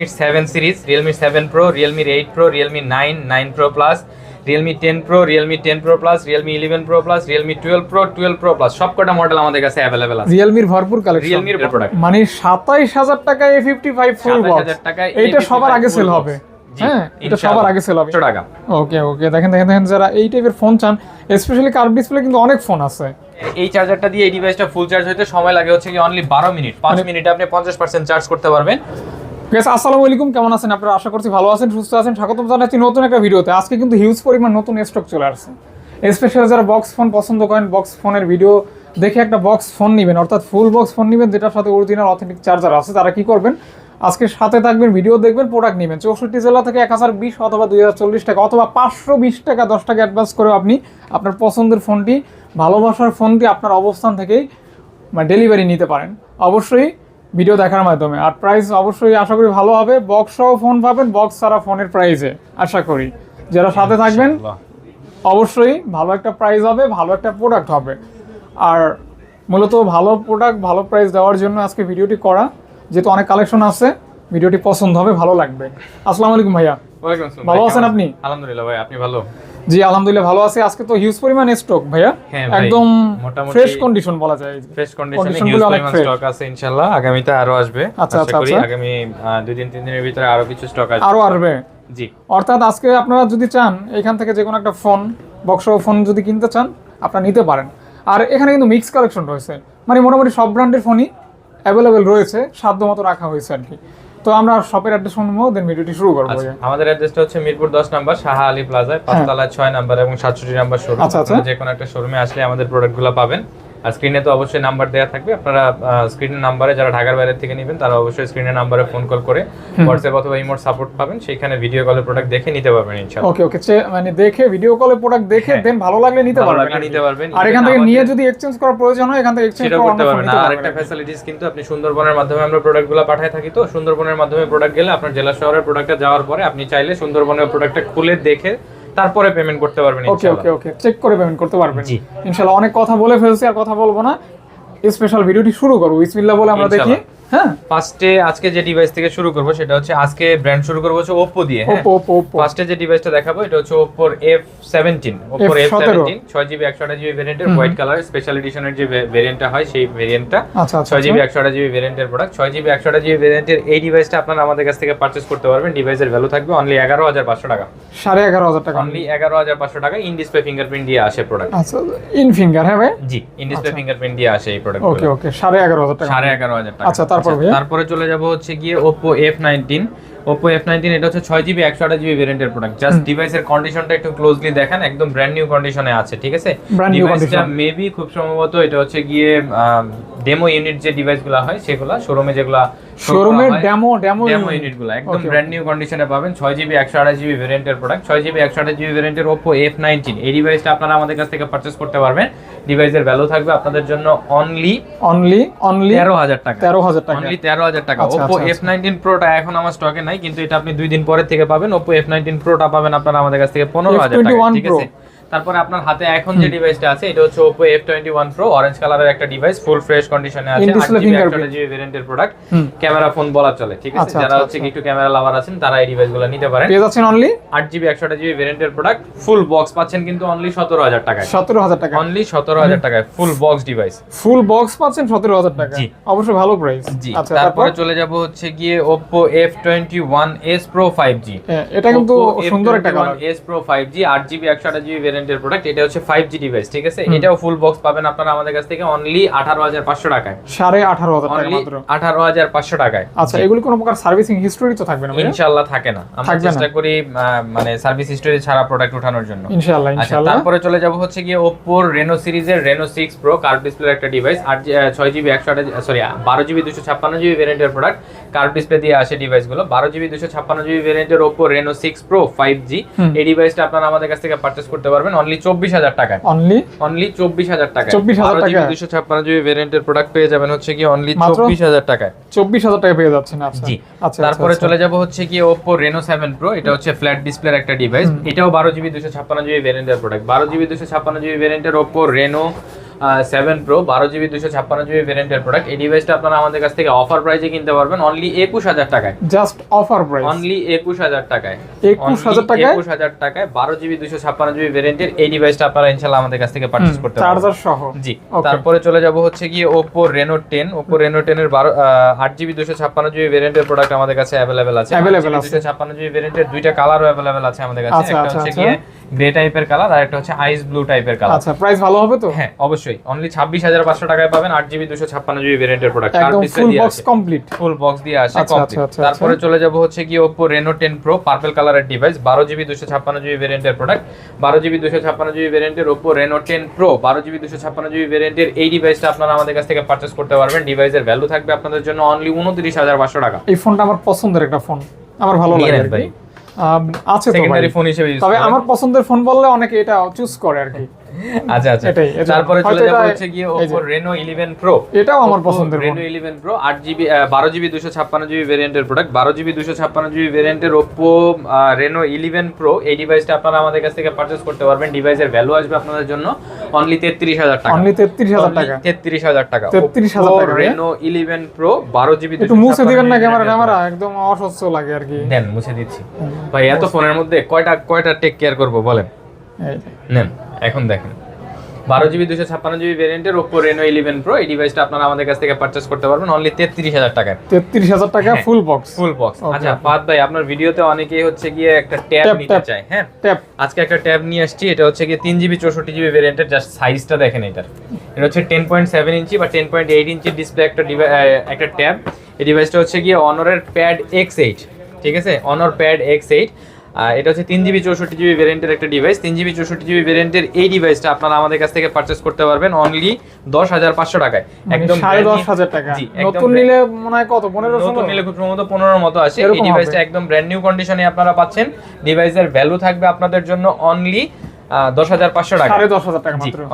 Seven series Realme seven pro Realme eight pro Realme nine nine pro plus Realme ten pro Realme ten pro plus Realme eleven pro plus Realme twelve pro twelve pro plus সবকটা model আমাদের কাছে available আছে। রিয়েলমির ভরপুর collection রিয়েলমির product মানে সাতাইশ হাজার টাকায় A fifty five full box টাকায় এইটা A55 সবার আগে সেল হবে। হ্যাঁ এটা সবার আগে সেল হবে। টাকা। ওকে ওকে দেখেন দেখেন দেখেন যারা এই টাইপের ফোন চান স্পেশালি কার্ভ ডিসপ্লে কিন্তু অনেক ফোন আছে। এই চার্জারটা দিয়ে এই ডিভাইসটা ফুল চার্জ হতে সময় লাগে হচ্ছে কি অনলি বারো মিনিট পাঁচ মানে- মিনিটে আপনি পঞ্চাশ পার্সেন্ট চার্জ করতে পারবেন। আসসালামু আলাইকুম, কেমন আছেন আপনারা? আশা করছি ভালো আছেন, সুস্থ আছেন। স্বাগতম জানাচ্ছি নতুন একটা ভিডিওতে। আজকে কিন্তু হিউজ পরিমাণ নতুন স্টক চলে আসছে। স্পেশালি যারা বক্স ফোন পছন্দ করেন বক্স ফোনের ভিডিও দেখে একটা বক্স ফোন নেবেন, অর্থাৎ ফুল বক্স ফোন নেবেন, যেটার সাথে অরিজিনাল অথেন্টিক চার্জার আছে, তারা কি করবেন? আজকে সাথে থাকবেন ভিডিও দেখবেন প্রোডাক্ট নেবেন। চৌষট্টি জেলা থেকে এক হাজার বিশ অথবা দুই হাজার চল্লিশ টাকা অথবা পাঁচশো বিশ টাকা, দশ টাকা অ্যাডভান্স করে আপনি আপনার পছন্দের ফোনটি ভালোবাসার ফোনটি আপনার অবস্থান থেকেই মানে ডেলিভারি নিতে পারেন। অবশ্যই ভিডিও দেখার মাধ্যমে। আর প্রাইস অবশ্যই আশা করি ভালো হবে। বক্স সহ ফোন পাবেন বক্স ছাড়া ফোনের প্রাইসে আশা করি। যারা সাথে থাকবেন অবশ্যই ভালো একটা প্রাইস হবে ভালো একটা প্রোডাক্ট হবে। আর মূলত ভালো প্রোডাক্ট ভালো প্রাইস দেওয়ার জন্য আজকে ভিডিওটি করা। যেহেতু অনেক কালেকশন আছে ভিডিওটি পছন্দ হবে ভালো লাগবে। আসসালামু আলাইকুম ভাইয়া। ওয়ালাইকুম আসসালাম। ভালো আছেন আপনি? আলহামদুলিল্লাহ ভাই আপনি ভালো? জি আলহামদুলিল্লাহ ভালো আছে। আজকে তো হিউজ পরিমাণ স্টক ভাইয়া। হ্যাঁ একদম ফ্রেশ কন্ডিশন বলা যায়। ফ্রেশ কন্ডিশনে হিউজ পরিমাণ স্টক আছে ইনশাআল্লাহ। আগামীতে আরও আসবে। আচ্ছা, আচ্ছা, করি আচ্ছা। আগামী দুই দিন তিন দিনের ভিতরে আরও কিছু স্টক আসবে। আরও আসবে? জি। অর্থাৎ আজকে আপনারা যদি চান এখান থেকে যে কোনো একটা ফোন বক্স ফোন যদি কিনতে চান আপনারা নিতে পারেন। আর এখানে কিন্তু মিক্স কালেকশন রয়েছে। মানে মোটামুটি সব ব্র্যান্ডের ফোনই অ্যাভেলেবেল রয়েছে। সাধ্য মতো রাখা হয়েছে আর কি। তো আমরা শপের অ্যাড্রেস শুনব দেন ভিডিওটি শুরু করব আচ্ছা আমাদের অ্যাড্রেসটা হচ্ছে মিরপুর দশ নাম্বার সাহা আলী প্লাজায় পাঁচতলা ছয় নাম্বার এবং সাতষট্টি নাম্বার শোরুম। যে কোনো একটা শোরুমে আসলে আমাদের প্রোডাক্টগুলো পাবেন। আর স্ক্রিনে তো অবশ্যই নাম্বার দেওয়া থাকবে। আপনারা স্ক্রিনের নাম্বারে যারা ঢাকার বাইরে থেকে নেবেন তারা অবশ্যই স্ক্রিনের নাম্বারে ফোন কল করে হোয়াটসঅ্যাপ অথবা ইমোর সাপোর্ট পাবেন। সেখানে ভিডিও কলের প্রোডাক্ট দেখে নিতে পারবেন ইনশাআল্লাহ। ওকে ওকে মানে দেখে ভিডিও কলে প্রোডাক্ট দেখে হ্যাঁ। দেন ভালো লাগলে নিতে পারবেন। নিতে পারবেন। আর এখান থেকে নিয়ে যদি এক্সচেঞ্জ করার প্রয়োজন হয় এখান থেকে এক্সচেঞ্জ করতে পারবেন। আর একটা ফ্যাসিলিটিস কিন্তু আপনি সুন্দরবনের মাধ্যমে আমরা প্রোডাক্টগুলো পাঠায় থাকি তো। সুন্দরবনের মাধ্যমে প্রোডাক্ট গেলে আপনার জেলা শহরের প্রোডাক্টটা যাওয়ার পরে আপনি চাইলে সুন্দরবনের প্রোডাক্টটা খুলে দেখে তারপরে পেমেন্ট করতে পারবেন ওকে ওকে ওকে চেক করে পেমেন্ট করতে পারবেন। ইনশাআল্লাহ অনেক কথা বলে ফেলছি আর কথা বলব না। স্পেশাল ভিডিওটি শুরু করব। বিসমিল্লাহ বলে আমরা দেখি। হ্যাঁ। ফার্স্টে আজকে যে ডিভাইস থেকে শুরু করব সেটা হচ্ছে আজকে ব্র্যান্ড শুরু করব হচ্ছে Oppo দিয়ে হ্যাঁ? ওপো ওপো ফার্স্টে যে ডিভাইসটা দেখাবো এটা হচ্ছে Oppo F17 Oppo F17 F17 6GB 128GB ভেরিয়েন্টের হোয়াইট কালার স্পেশাল এডিশনের যে ভেরিয়েন্টটা হয় সেই ভেরিয়েন্টটা আচ্ছা আচ্ছা 6GB 128GB ভেরিয়েন্টের প্রোডাক্ট 6GB 128GB ভেরিয়েন্টের এই ডিভাইসটা আপনারা আমাদের কাছ থেকে পারচেজ করতে পারবেন। ডিভাইসের ভ্যালু থাকবে অনলি 11500 টাকা। সাড়ে এগারো হাজার টাকা। অনলি 11500 টাকা ইন ডিসপ্লে ফিঙ্গারপ্রিন্ট দিয়ে আসে প্রোডাক্ট আচ্ছা ইন ফিঙ্গার হ্যাঁ ভাই? জি ইন ডিসপ্লে ফিঙ্গারপ্রিন্ট দিয়ে আসে এই প্রোডাক্ট ওকে ওকে সাড়ে এগারো হাজার টাকা। সাড়ে এগারো হাজার টাকা। আচ্ছা, তারপর তারপরে চলে যাব হচ্ছে গিয়ে Oppo F nineteen Oppo F nineteen এটা হচ্ছে ছয় জিবি একশো আঠাশ জিবি ভেরিয়েন্টের প্রোডাক্ট জাস্ট ডিভাইসের কন্ডিশনটা একটু ক্লোজলি দেখেন একদম ব্র্যান্ড নিউ কন্ডিশনে আছে ঠিক আছে? ডিভাইসটা মেবি খুব সম্ভবত এটা হচ্ছে গিয়ে ডেমো ইউনিট যে ডিভাইসগুলো হয় সেগুলো শোরুমে যেগুলো শোরুমের ডেমো ডেমো ডেমো ইউনিটগুলো একদম ব্র্যান্ড নিউ কন্ডিশনে পাবেন ছয় জিবি একশো আঠাশ জিবি ভেরিয়েন্টের প্রোডাক্ট ছয় জিবি একশো আঠাশ জিবি ভেরিয়েন্টের ওপো এফ নাইনটিন এই ডিভাইসটা আপনারা আমাদের কাছ থেকে পারচেস করতে পারবেন। ডিভাইসের ভ্যালু থাকবে আপনাদের জন্য অনলি অনলি অনলি তেরো হাজার টাকা। তেরো হাজার টাকা। অনলি তেরো হাজার টাকা। ওপো এফ নাইনটিন প্রোটা এখন আমার স্টকে নাই কিন্তু এটা আপনি দুই দিন পরে থেকে পাবেন। ওপো এফ নাইনটিন প্রোটা পাবেন আপনারা আমাদের কাছ থেকে পনেরো হাজার টাকা। ঠিক আছে? তারপরে আপনার হাতে এখন যে ডিভাইসটা আছে এটা হচ্ছে টোয়েন্টি ওয়ান প্রো অরেঞ্জ কালারের একটা ডিভাইস ফুল ফ্রেশ কন্ডিশনে আছে In display fingerprint। জিবি ভেরিয়েন্টের প্রোডাক্ট ক্যামেরা ফোন বলা চলে ঠিক আছে? আচ্ছা, যারা আচ্ছা, হচ্ছে একটু ক্যামেরা লাভার আছেন তারা এই ডিভাইসগুলো নিতে পারেন। পেয়ে যাচ্ছেন অনলি আট জিবি একশো জিবি ভেরিয়েন্টের প্রোডাক্ট ফুল বক্স পাচ্ছেন কিন্তু অনলি সতেরো হাজার টাকায়। সতেরো হাজার টাকা অনলি সতেরো হাজার টাকায় full box device full box পাচ্ছেন সতেরো হাজার টাকা জি। অবশ্যই ভালো প্রাইস জি। আচ্ছা তারপরে? চলে যাব হচ্ছে গিয়ে Oppo F21s Pro 5G হ্যাঁ, এটা কিন্তু সুন্দর একটা colour S Pro 5G 8GB 128GB ভেরিয়েন্টের প্রোডাক্ট এটা হচ্ছে 5G ডিভাইস ঠিক আছে? এটাও ফুল বক্স পাবেন আপনারা আমাদের কাছ থেকে অনলি 18500 টাকায়। সাড়ে আঠারো হাজার টাকা অনলি মাত্র। 18500 টাকায়। আচ্ছা এগুলি কোনো প্রকার সার্ভিসিং হিস্টোরি তো থাকবে না ভাইয়া? ইনশাআল্লাহ থাকে না। আমরা চেষ্টা করি মানে সার্ভিস হিস্টোরি ছাড়া প্রোডাক্ট ওঠানোর জন্য। ইনশাআল্লাহ আচ্ছা ইনশাআল্লাহ। তারপরে চলে যাব হচ্ছে গিয়ে Oppo Reno সিরিজের Reno 6 Pro কার্ভ ডিসপ্লের একটা ডিভাইস আর ছয় জিবি একশো সরি বারো জিবি দুশো ছাপ্পান্ন জিবি ভেরিয়েন্টের প্রোডাক্ট কার্ভ ডিসপ্লে দিয়ে আসে ডিভাইসগুলো বারো জিবি দুশো ছাপ্পান্ন জিবি ভেরিয়েন্টের Oppo Reno 6 Pro 5G হুম। এই ডিভাইসটা আপনারা আমাদের কাছ থেকে পারচেস করতে পারবেন অনলি চব্বিশ হাজার টাকায়। অনলি অনলি চব্বিশ হাজার টাকায়। 24,000 জিবি টাকায়? দুশো ছাপ্পান্ন জিবি ভেরিয়েন্টের প্রোডাক্ট পেয়ে যাবেন হচ্ছে কি অনলি চব্বিশ হাজার টাকায়। চব্বিশ হাজার টাকা পেয়ে যাচ্ছেন আচ্ছা। জি। আচ্ছা তারপরে আচ্ছা, চলে যাব হচ্ছে কি Oppo Reno 7 Pro এটা হচ্ছে ফ্ল্যাট ডিসপ্লের একটা ডিভাইস এটাও বারো জিবি দুশো ছাপ্পান্ন জিবি ভেরিয়েন্টের প্রোডাক্ট বারো জিবি দুশো ছাপ্পান্ন জিবি ভেরিয়েন্টের Oppo Reno সেভেন প্রো বারো জিবি দুশো ছাপ্পান্ন জিবি ভ্যারিয়েন্টের প্রোডাক্ট এই ডিভাইসটা আপনারা আমাদের কাছ থেকে অফার প্রাইসে কিনতে পারবেন অনলি একুশ হাজার টাকায়। জাস্ট অফার প্রাইস অনলি একুশ হাজার টাকায়। 21,000 টাকায়? একুশ হাজার টাকায় বারো জিবি দুশো ছাপ্পান্ন জিবি ভ্যারিয়েন্টের এই ডিভাইসটা আপনারা ইনশাল্লাহ আমাদের কাছ থেকে পারচেস করতে পারবেন। চার্জার সহ। জি তারপরে চলে যাব হচ্ছে গিয়ে Oppo Reno ten Oppo Reno ten এর বারো আট জিবি দুশো ছাপ্পান্ন জিবি ভ্যারিয়েন্টের প্রোডাক্ট আমাদের কাছে অ্যাভেলেবেল আছে। Available আছে। দুশো ছাপ্পান্ন জিবি ভ্যারিয়েন্টের দুইটা কালারও অ্যাভেলেবেল আছে আমাদের কাছে। আচ্ছা, একটা আচ্ছা, হচ্ছে আচ্ছা। গিয়ে গ্রে টাইপের কালার আর একটা হচ্ছে আইস ব্লু টাইপের কালার আচ্ছা প্রাইস ভালো হবে তো? হ্যাঁ অবশ্যই। অনলি ছাব্বিশ হাজার পাঁচশো টাকায় পাবেন আট জিবি দুশো ছাপ্পান্ন জিবি ভ্যারিয়েন্টের প্রোডাক্ট একদম full box complete full box দিয়ে আসে আচ্ছা। আচ্ছা, আচ্ছা, তারপরে চলে যাব হচ্ছে কি Oppo Reno 10 Pro পার্পল কালারের ডিভাইস বারো জিবি দুশো ছাপ্পান্ন জিবি ভ্যারিয়েন্টের প্রোডাক্ট বারো জিবি দুশো ছাপ্পান্ন জিবি ভ্যারিয়েন্টের Oppo Reno 10 Pro বারো জিবি দুশো ছাপ্পান্ন জিবি ভেরিয়েন্টের এই ডিভাইসটা আপনারা আমাদের কাছ থেকে পারচেস করতে পারবেন। ডিভাইসের ভ্যালু থাকবে আপনাদের জন্য অনলি উনত্রিশ হাজার পাঁচশো টাকা। এই ফোনটা আমার পছন্দের একটা ফোন আমার ভালো লাগে ভাই। আছে। সেকেন্ডারি ফোন হিসেবে তবে আমার পছন্দের ফোন বললে অনেকে এটা চুজ করে আর কি। আচ্ছা আচ্ছা। তারপরে চলে যাব হচ্ছে গিয়ে। Oppo Reno 11 Pro এটাও আমার পছন্দের ফোন রেনো ইলেভেন প্রো আট জিবি বারো জিবি দুশো ছাপ্পান্ন জিবি ভ্যারিয়েন্টের প্রোডাক্ট বারো জিবি দুশো ছাপ্পান্ন জিবি ভ্যারিয়েন্টের ওপো রেনো ইলেভেন প্রো এই ডিভাইসটা আপনারা আমাদের কাছ থেকে পারচেস করতে পারবেন। ডিভাইসের ভ্যালু আসবে আপনাদের জন্য অনলি তেত্রিশ হাজার টাকা। অনলি তেত্রিশ হাজার টাকা। তেত্রিশ হাজার টাকা। 33,000 টাকা, রেনো ইলেভেন প্রো বারো জিবি একটু মুছে দিবেন না ক্যামেরা ক্যামেরা একদম অস্বচ্ছ লাগে আর কি। দেন মুছে দিচ্ছি। ভাই এত ফোনের মধ্যে কয়টা কয়টা টেক কেয়ার করব বলেন? নেন। এখন দেখেন। বারো জিবি দুশো ছাপ্পান্ন জিবি ভেরিয়েন্টের ওপো রেনো ইলেভেন প্রো এই ডিভাইসটা আপনারা আমাদের কাছ থেকে পারচেস করতে পারবেন অনলি তেত্রিশ হাজার টাকায়। তেত্রিশ হাজার টাকা। ফুল বক্স ফুল বক্স আচ্ছা. ফাদ ভাই আপনার ভিডিওতে অনেকেই হচ্ছে গিয়ে একটা ট্যাব নিতে. চায় হ্যাঁ? ট্যাপ আজকে একটা ট্যাব নিয়ে আসছি এটা হচ্ছে গিয়ে তিন জিবি চৌষট্টি জিবি ভ্যারিয়েন্টের জাস্ট সাইজটা দেখেন এটার। এটা হচ্ছে টেন পয়েন্ট সেভেন ইঞ্চি বা ten point eight inch display একটা ডিভাই একটা ট্যাব এই ডিভাইসটা হচ্ছে গিয়ে অনরের প্যাড এক্স এইট ঠিক আছে? অনর প্যাড এক্স এইট এটা হচ্ছে তিন জিবি চৌষট্টি জিবি ভ্যারিয়েন্টের একটা ডিভাইস তিন জিবি চৌষট্টি জিবি ভ্যারিয়েন্টের এই ডিভাইসটা আপনারা আমাদের কাছ থেকে পারচেস করতে পারবেন অনলি দশ হাজার পাঁচশো টাকায়। একদম একদম সাড়ে দশ হাজার টাকা। নতুন নিলে মনে হয় কত? পনেরো নতুন নিলে খুব সম্ভবত পনেরোর মতো আসে। এই ডিভাইসটা একদম ব্র্যান্ড নিউ কন্ডিশনে আপনারা পাচ্ছেন। ডিভাইসের ভ্যালু থাকবে আপনাদের জন্য অনলি দশ হাজার পাঁচশো টাকা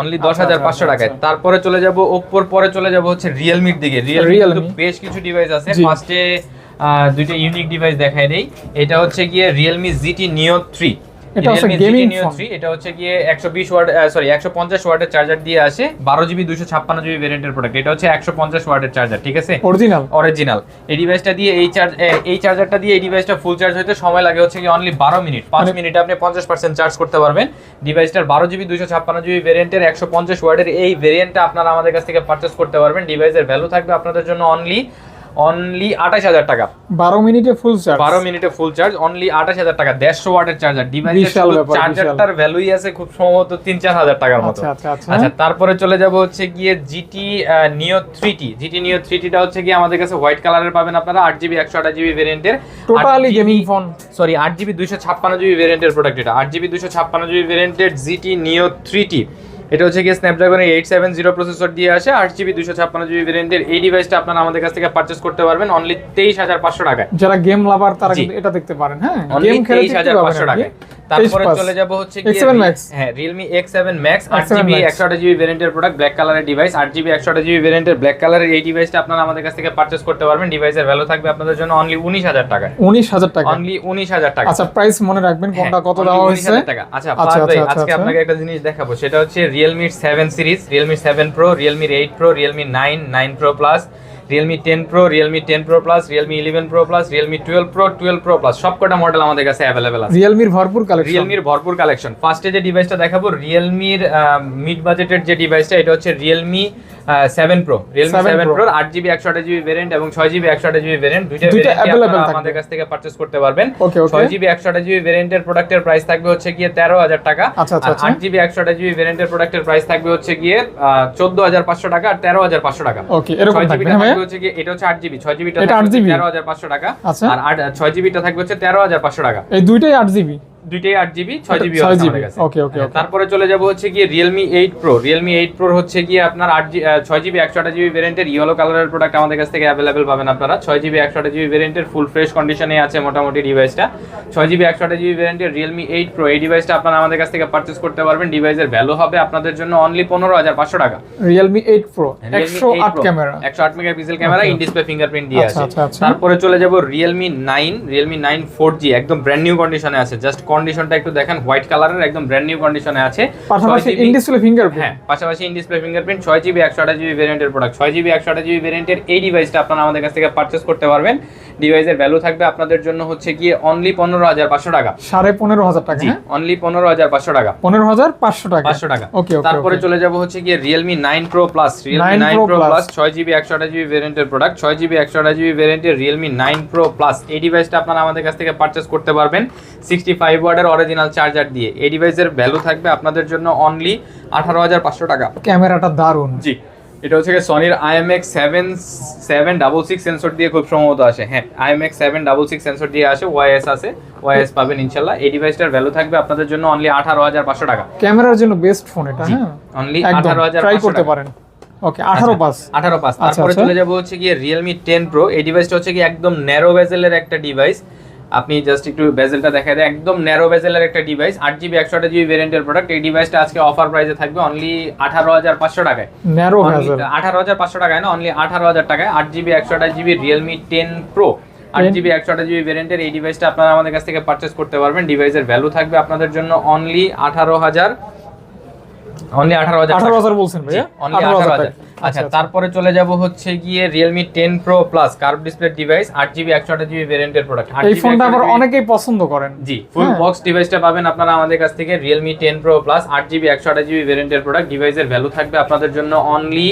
অনলি আচ্ছা, দশ হাজার আচ্ছা, পাঁচশো আচ্ছা, টাকায়। আচ্ছা। তারপরে চলে যাব ওপ্পোর পরে চলে যাব হচ্ছে রিয়েলমির দিকে। রিয়েলমি। বেশ কিছু ডিভাইস আছে। ফার্স্টে দুইটা ইউনিক ডিভাইস দেখাই দেই এটা হচ্ছে গিয়ে রিয়েলমি জিটি নিও থ্রি এটা হচ্ছে। এটা হচ্ছে গিয়ে ওয়াট সরি ওয়াটের চার্জার দিয়ে আসে। বারো জিবি প্রোডাক্ট এটা হচ্ছে ওয়াটের চার্জার ঠিক আছে? অরিজিনাল অরিজিনাল এই ডিভাইসটা দিয়ে এই চার্জ এই চার্জারটা দিয়ে এই ডিভাইসটা ফুল চার্জ হতে সময় লাগে হচ্ছে কি অনলি বারো মিনিট পাঁচ মানে- মিনিটে আপনি পঞ্চাশ পার্সেন্ট চার্জ করতে পারবেন। ডিভাইসটার জিবি ওয়ার্ডের এই আপনারা আমাদের কাছ থেকে পারচেস করতে পারবেন। ডিভাইসের ভ্যালু থাকবে আপনাদের জন্য অনলি অনলি আঠাশ হাজার টাকা। বারো মিনিটে ফুল চার্জ বারো মিনিটে ফুল চার্জ অনলি আঠাশ হাজার টাকা। দেড়শো ওয়াটের চার্জার ডিভাইসের চার্জারটার ভ্যালুই আছে খুব সম্ভবত তিন চার হাজার টাকার মতো। আচ্ছা আচ্ছা আচ্ছা। আচ্ছা তারপরে চলে যাব হচ্ছে গিয়ে GT Neo three T GT Neo three টিটা হচ্ছে গিয়ে আমাদের কাছে হোয়াইট কালারের পাবেন আপনারা আট জিবি একশো আঠাশ জিবি ভেরিয়েন্টের টোটালি গেমিং ফোন সরি আট জিবি দুইশো ছাপ্পান্ন জিবি ভেরিয়েন্টের প্রোডাক্ট এটা। আট জিবি দুশো ছাপ্পান্ন জিবি ভ্যারিয়েন্টের জিটি নিও থ্রি টি এটা হচ্ছে গিয়ে স্ন্যাপড্রাগনের এইট সেভেন জিরো প্রসেসর দিয়ে আসে আট জিবি দুশো ছাপ্পান্ন জিবি ভেরিয়েন্টের এই ডিভাইসটা আপনারা আমাদের কাছ থেকে পারচেস করতে পারবেন অনলি তেইশ হাজার পাঁচশো টাকায়। যারা গেম লাভার তারা এটা দেখতে পারেন হ্যাঁ? গেম খেলে তেইশ হাজার পাঁচশো টাকায়। তারপরে চলে যাব হচ্ছে গিয়ে X7 Max। হ্যাঁ আট X7 Max। একশো আঠাশ জিবি ভ্যারিয়েন্টের প্রোডাক্ট ব্ল্যাক কালারের ডিভাইস আট জিবি একশো আঠাশ জিবি ভ্যারিয়েন্টের ব্ল্যাক কালারের এই ডিভাইসটা আপনারা আমাদের কাছ থেকে পারচেস করতে পারবেন ডিভাইসের ভ্যালু থাকবে আপনাদের জন্য অনলি উনিশ হাজার টাকায় উনিশ হাজার টাকা অনলি উনিশ হাজার টাকা আচ্ছা প্রাইস মনে রাখবেন কোনটা হ্যাঁ, কত only দেওয়া 19,000 হয়েছে টাকা। আচ্ছা আচ্ছা, ভাই আচ্ছা, আজকে আচ্ছা। আপনাকে একটা জিনিস দেখাবো সেটা হচ্ছে রিয়েলমির seven series Realme seven pro রিয়েলমির eight pro Realme nine nine pro plus Realme ten pro Realme ten pro plus Realme eleven pro plus Realme twelve pro twelve pro plus সবকটা মডেল আমাদের কাছে অ্যাভেলেবেল আছে। রিয়েলমির ভরপুর collection রিয়েলমির ভরপুর collection ফার্স্টে যে ডিভাইসটা দেখাবো রিয়েলমির মিড বাজেটের যে ডিভাইসটা এটা হচ্ছে Realme seven pro Realme seven Pro। Pro আট জিবি একশো আঠাশ জিবি ভ্যারিয়েন্ট এবং ছয় জিবি একশো আঠাশ জিবি ভ্যারিয়েন্ট দুইটা। আমাদের কাছ থেকে পারচেস করতে পারবেন. ছয় জিবি একশো আঠাশ জিবি ভ্যারিয়েন্টের প্রোডাক্টের প্রাইস থাকবে হচ্ছে গিয়ে তেরো হাজার টাকা আচ্ছা, আচ্ছা, আচ্ছা। আট জিবি একশো আঠাশ জিবি ভ্যারিয়েন্টের প্রোডাক্টের প্রাইস থাকবে হচ্ছে গিয়ে চোদ্দ হাজার পাঁচশো টাকা আর তেরো হাজার পাঁচশো টাকা ছয় থাকবে, জিবিটা হ্যাঁ থাকবে হচ্ছে গিয়ে এটা হচ্ছে আট জিবি ছয় জিবিটা এটা 8GB? তেরো হাজার পাঁচশো টাকা। আর আট ছয় জিবিটা থাকবে হচ্ছে তেরো হাজার পাঁচশো টাকা এই দুইটাই আট জিবি দুইটাই আট জিবি ছয় জিবি 6 আমাদের GB, কাছে okay, okay, okay. তারপরে চলে যাব হচ্ছে গিয়ে Realme eight Pro Realme eight Pro হচ্ছে গিয়ে আপনার আট জি ছয় জিবি একশো আঠাশ জিবি ভ্যারিয়েন্টের ইয়েলো কালারের প্রোডাক্ট আমাদের কাছ থেকে অ্যাভেলেবেল পাবেন আপনারা। ছয় জিবি একশো আঠাশ জিবি ভ্যারিয়েন্টের ফুল ফ্রেশ কন্ডিশনে আছে মোটামুটি ডিভাইসটা ছয় জিবি একশো আঠাশ জিবি ভ্যারিয়েন্টের রিয়েলমি এইট প্রো এই ডিভাইসটা আপনারা আমাদের কাছ থেকে পারচেস করতে পারবেন। ডিভাইসের ভ্যালু হবে আপনাদের জন্য অনলি পনেরো হাজার পাঁচশো টাকা। রিয়েলমি এইট প্রো একশো আট camera 108 megapixel camera. In display fingerprint দিয়ে আচ্ছা, আছে। আচ্ছা, আচ্ছা। তারপরে চলে যাব Realme 9 Realme 9 4G একদম ব্র্যান্ড নিউ কন্ডিশনে আছে। জাস্ট কন্ডিশনটা একটু দেখেন হোয়াইট কালারের একদম ব্র্যান্ড নিউ কন্ডিশনে আছে। পাশাপাশি 6GB ইন ডিসপ্লে ফিঙ্গারপ্রিন্ট হ্যাঁ পাশাপাশি ইন ডিসপ্লে ফিঙ্গারপ্রিন্ট ছয় জিবি একশো আঠাশ জিবি ভ্যারিয়েন্টের প্রোডাক্ট ছয় জিবি একশো আঠাশ জিবি ভ্যারিয়েন্টের এই ডিভাইসটা আপনারা আমাদের কাছ থেকে পারচেস করতে পারবেন। ডিভাইসের ভ্যালু থাকবে আপনাদের জন্য হচ্ছে গিয়ে অনলি পনেরো হাজার পাঁচশো টাকা। সাড়ে পনেরো হাজার টাকা হ্যাঁ? অনলি পনেরো হাজার পাঁচশো টাকা। পনেরো হাজার পাঁচশো টাকা। পাঁচশো টাকা। ওকে ওকে তারপরে চলে যাব হচ্ছে গিয়ে Realme nine Pro plus Realme 9 nine Pro Plus। Plus ছয় জিবি একশো আঠাশ জিবি ভ্যারিয়েন্টের প্রোডাক্ট ছয় জিবি একশো আঠাশ জিবি ভ্যারিয়েন্টের রিয়েলমি নাইন প্রো প্লাস এই ডিভাইসটা আপনারা আমাদের কাছ থেকে পারচেস করতে পারবেন। সিক্সটি ফাইভ ওয়ার্ডের অরিজিনাল চার্জার দিয়ে। এই ডিভাইসের ভ্যালু থাকবে আপনাদের জন্য অনলি আঠারো হাজার পাঁচশো টাকা। ক্যামেরাটা দারুণ। জি। এটা হচ্ছে সনির IMX seven seven double six sensor দিয়ে খুব সম্ভবত আসে। হ্যাঁ IMX seven double six sensor দিয়ে আসে ওয়াইএস আছে ওয়াইএস পাবেন ইনশাল্লাহ। এই ডিভাইসটার ভ্যালু থাকবে আপনাদের জন্য অনলি আঠারো হাজার পাঁচশো টাকা। ক্যামেরার জন্য বেস্ট ফোন এটা হ্যাঁ? অনলি আঠারো হাজার ট্রাই করতে পারেন। ওকে আঠারো পাস আঠারো পাঁচ। আচ্ছা, তারপরে আচ্ছা। চলে যাব হচ্ছে গিয়ে রিয়েলমি টেন প্রো এই ডিভাইসটা হচ্ছে কি একদম ন্যারো বেজেলের একটা ডিভাইস আপনি জাস্ট একটু বেজেলটা দেখা দেয় একদম ন্যারো বেজেলের একটা ডিভাইস আট জিবি একশো আট জিবি ভেরিয়েন্টের প্রোডাক্ট এই ডিভাইসটা আজকে অফার প্রাইসে থাকবে অনলি আঠারো হাজার পাঁচশো টাকায়। ন্যারো আঠারো হাজার পাঁচশো টাকায় না অনলি আঠারো হাজার টাকায়। আট জিবি একশো আঠাশ জিবি রিয়েলমি টেন প্রো আট জিবি একশো আঠাশ জিবি ভেরিয়েন্টের এই ডিভাইসটা আপনারা আমাদের কাছ থেকে পারচেস করতে পারবেন। ডিভাইসের ভ্যালু থাকবে আপনাদের জন্য অনলি আঠারো হাজার অনলি আঠারো হাজার আঠারো হাজার বলছেন ভাইয়া? অনলি আঠারো আঠারো হাজার হাজার। আচ্ছা তারপরে চলে যাব হচ্ছে গিয়ে Realme ten pro plus curve display device আট জিবি একশো আঠাশ জিবি ভ্যারিয়েন্টের প্রোডাক্ট এই ফোনটা আবার অনেকেই পছন্দ করেন। জি ফুল হ্যাঁ। বক্স ডিভাইসটা পাবেন আপনারা আমাদের কাছ থেকে ভ্যারিয়েন্টের প্রোডাক্ট ডিভাইসের ভ্যালু থাকবে আপনাদের জন্য অনলি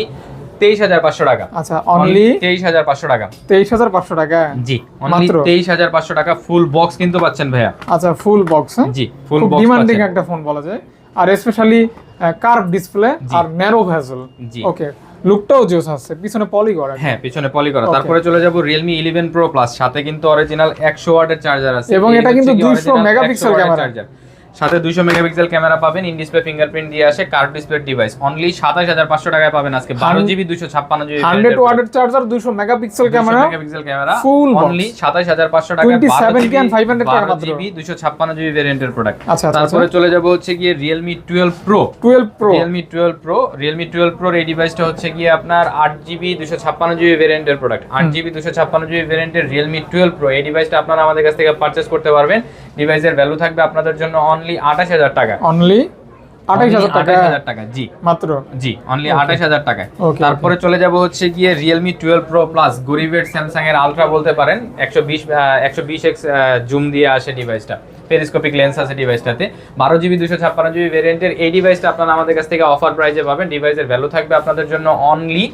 তেইশ হাজার পাঁচশো টাকা। আচ্ছা অনলি তেইশ হাজার পাঁচশো টাকা। তেইশ হাজার পাঁচশো টাকা। জি অনলি তেইশ হাজার পাঁচশো টাকা ফুল বক্স কিন্তু পাচ্ছেন ভাইয়া। আচ্ছা ফুল বক্স জি ফুল বক্স ডিমান্ডিং একটা ফোন বলা যায়। আর স্পেশালি কার্ভ ডিসপ্লে আর ন্যারো ভেজেল। ওকে লুকটাও জোস আছে পিছনে পলি করা হ্যাঁ পিছনে পলি করা তারপরে চলে যাব Realme 11 Pro Plus সাথে কিন্তু অরিজিনাল 100 ওয়াটের চার্জার আছে এবং এটা কিন্তু কি 200 মেগাপিক্সেল 100 ক্যামেরা। charger। সাথে 200 মেগাপিক্সেল ক্যামেরা পাবেন ইন ডিসপ্লে ফিঙ্গারপ্রিন্ট দিয়ে আসে কার্ভ ডিসপ্লে ডিভাইস অনলি 27500 টাকায় পাবেন আজকে 12 জিবি 256 জিবি হান্ড্রেড ওয়াটের চার্জার দুশো megapixel camera megapixel camera box। Only 27500 টাকায় 27K and 500 টাকা মাত্র। জিবি 256 জিবি ভেরিয়েন্টের প্রোডাক্ট আচ্ছা, আচ্ছা, তারপরে চলে যাব হচ্ছে গিয়ে Realme 12 Pro twelve pro Realme 12 Pro Realme 12 Pro এই ডিভাইসটা হচ্ছে গিয়ে আপনার 8 জিবি 256 জিবি ভেরিয়েন্টের প্রোডাক্ট 8 জিবি 256 জিবি ভেরিয়েন্টের Realme 12 Pro এই ডিভাইসটা আপনারা আমাদের কাছ থেকে পারচেজ করতে পারবেন। ডিভাইসের ভ্যালু থাকবে আপনাদের জন্য অনলি 28000 টাকা অনলি আঠাইশ হাজার টাকা। 28000 টাকা? জি। মাত্র? জি অনলি Okay. 28000 টাকায় তারপরে চলে যাব হচ্ছে গিয়ে Realme 12 Pro Plus গরিবের স্যামসাং এর আলট্রা বলতে পারেন। 120 120 এক্স জুম দিয়ে আসে ডিভাইসটা পেরিস্কোপিক লেন্স আছে ডিভাইসটাতে বারো জিবি দুশো ছাপ্পান্ন জিবি ভেরিয়েন্টের এই ডিভাইসটা আপনারা আমাদের কাছ থেকে অফার প্রাইজে পাবেন। ডিভাইসের ভ্যালু থাকবে আপনাদের জন্য অনলি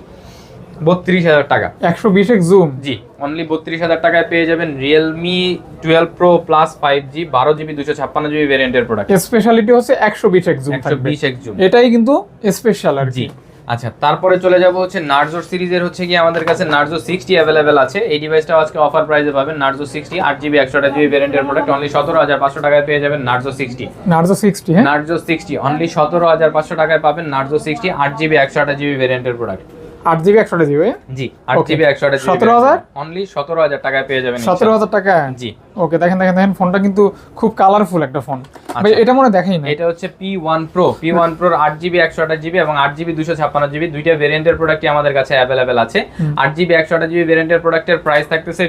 বত্রিশ হাজার টাকা। একশো বিশ এক জুম জি অনলি বত্রিশ হাজার টাকায় পেয়ে যাবেন Realme twelve pro plus five G বারো জিবি দুশো ছাপ্পান্ন জিবি ভেরিয়েন্টের প্রোডাক্ট স্পেশালিটি হচ্ছে একশো বিশ এক জুম একশো বিশ এক জুম এটাই কিন্তু স্পেশাল আর জি আচ্ছা তারপরে চলে যাব হচ্ছে নার্জো সিরিজের হচ্ছে কি আমাদের কাছে নার্জো সিক্সটি অ্যাভেলেবেল আছে। এই ডিভাইসটা আজকে অফার প্রাইসে পাবেন নার্জো সিক্সটি আট জিবি একশো জিবি ভেরিয়েন্টের প্রোডাক্ট অনলি সতেরো হাজার পাঁচশো টাকায় পেয়ে যাবেন নার্জো সিক্সটি নার্জো সিক্সটি হ্যাঁ? নার্জো সিক্সটি অনলি সতেরো হাজার পাঁচশো টাকায় পাবেন নার্জো সিক্সটি আট জিবি একশো জিবি ভেরিয়েন্টের প্রোডাক্ট আট জিবি একশো জিবি জি আট জিবি একশো সতেরো হাজার? অনলি সতেরো হাজার টাকায় পেয়ে যাবেন সতেরো হাজার টাকা জি। ওকে দেখেন দেখেন দেখেন ফোনটা কিন্তু খুব কালারফুল একটা ফোন। ভাই এটা মনে দেখাই না এটা হচ্ছে P one pro P one প্রোর আট জিবি একশো আঠাশ জিবি এবং আট জিবি দুশো ছাপ্পান্ন জিবি দুইটা ভেরিয়েন্টের প্রোডাক্টই আমাদের কাছে অ্যাভেলেবেল আছে। আট জিবি একশো আঠাশ জিবি ভেরিয়েন্টের প্রোডাক্টের প্রাইস থাকতেছে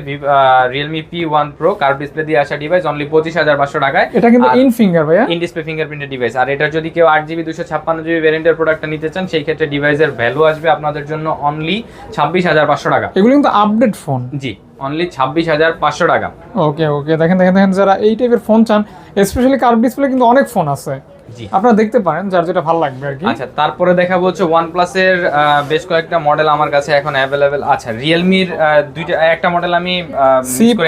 P one pro curve display দিয়ে আসা ডিভাইস অনলি পঁচিশ হাজার পাঁচশো টাকায়। এটা কিন্তু ইন ফিঙ্গার ভাইয়া। ইন ডিসপ্লে ফিঙ্গারপ্রিন্টের ডিভাইস আর এটা যদি কেউ আট জিবি দুশো ছাপ্পান্ন জিবি ভেরিয়েন্টের প্রোডাক্টটা নিতে চান সেই ক্ষেত্রে ডিভাইসের ভ্যালু আসবে আপনাদের জন্য অনলি ছাব্বিশ হাজার পাঁচশো টাকা। এগুলো কিন্তু আপডেট ফোন জি। অনলি ছাব্বিশ হাজার পাঁচশো টাকা। ওকে ওকে দেখেন দেখেন দেখেন যারা এই টাইপের ফোন চান স্পেশালি কার্ভ ডিসপ্লে কিন্তু অনেক ফোন আছে। আপনারা দেখতে পারেন যার যেটা ভালো লাগবে আর কি। আচ্ছা তারপরে দেখাবো হচ্ছে OnePlus এর বেশ কয়েকটা মডেল আমার কাছে এখন অ্যাভেলেবেল আচ্ছা রিয়েলমির দুইটা একটা মডেল আমি আহ, miss C55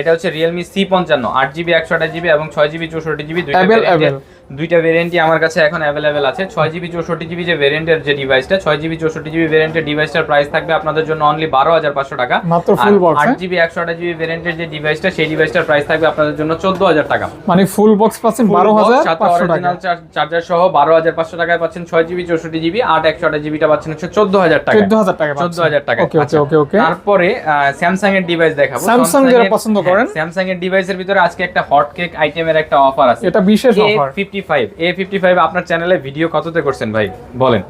এটা হচ্ছে রিয়েলমি সি পঞ্চান্ন আট জিবি একশো আঠাশ জিবি এবং ছয় জিবি চৌষট্টি জিবি দুইটা। দুইটা ভেরিয়েন্টই আমার কাছে এখন অ্যাভেলেবেল আছে। ছয় জিবি চৌষট্টি জিবি যে ভেরিয়েন্টের যে ডিভাইসটা ছয় জিবি চৌষট্টি জিবি ভেরিয়েন্টের ডিভাইসটার প্রাইস থাকবে আপনাদের জন্য অনলি বারো হাজার পাঁচশো টাকা। আট হ্যাঁ? জিবি একশো আঠাশ জিবি ভেরিয়েন্টের যে ডিভাইসটা সেই ডিভাইসটার প্রাইস থাকবে আপনাদের জন্য চোদ্দ হাজার টাকা। মানে ফুল বক্স পাচ্ছেন বারো হাজার অরিজিনাল চার্জার সহ বারো হাজার পাঁচশো টাকায় পাচ্ছেন ছয় জিবি চৌষট্টি জিবি আট একশো আঠাশ জিবিটা পাচ্ছেন হচ্ছে চোদ্দ হাজার টাকা চোদ্দ হাজার টাকা চোদ্দ হাজার টাকা ওকে ওকে ওকে তারপরে স্যামসাং এর ডিভাইস দেখাবো। Samsung যারা পছন্দ করেন। স্যামসাং এর ডিভাইসের ভিতরে আজকে একটা হট কেক আইটেমের একটা অফার আছে। এটা বিশেষ offer fifty five A fifty five আপনার চ্যানেলে ভিডিও কততে করছেন ভাই? বলেন।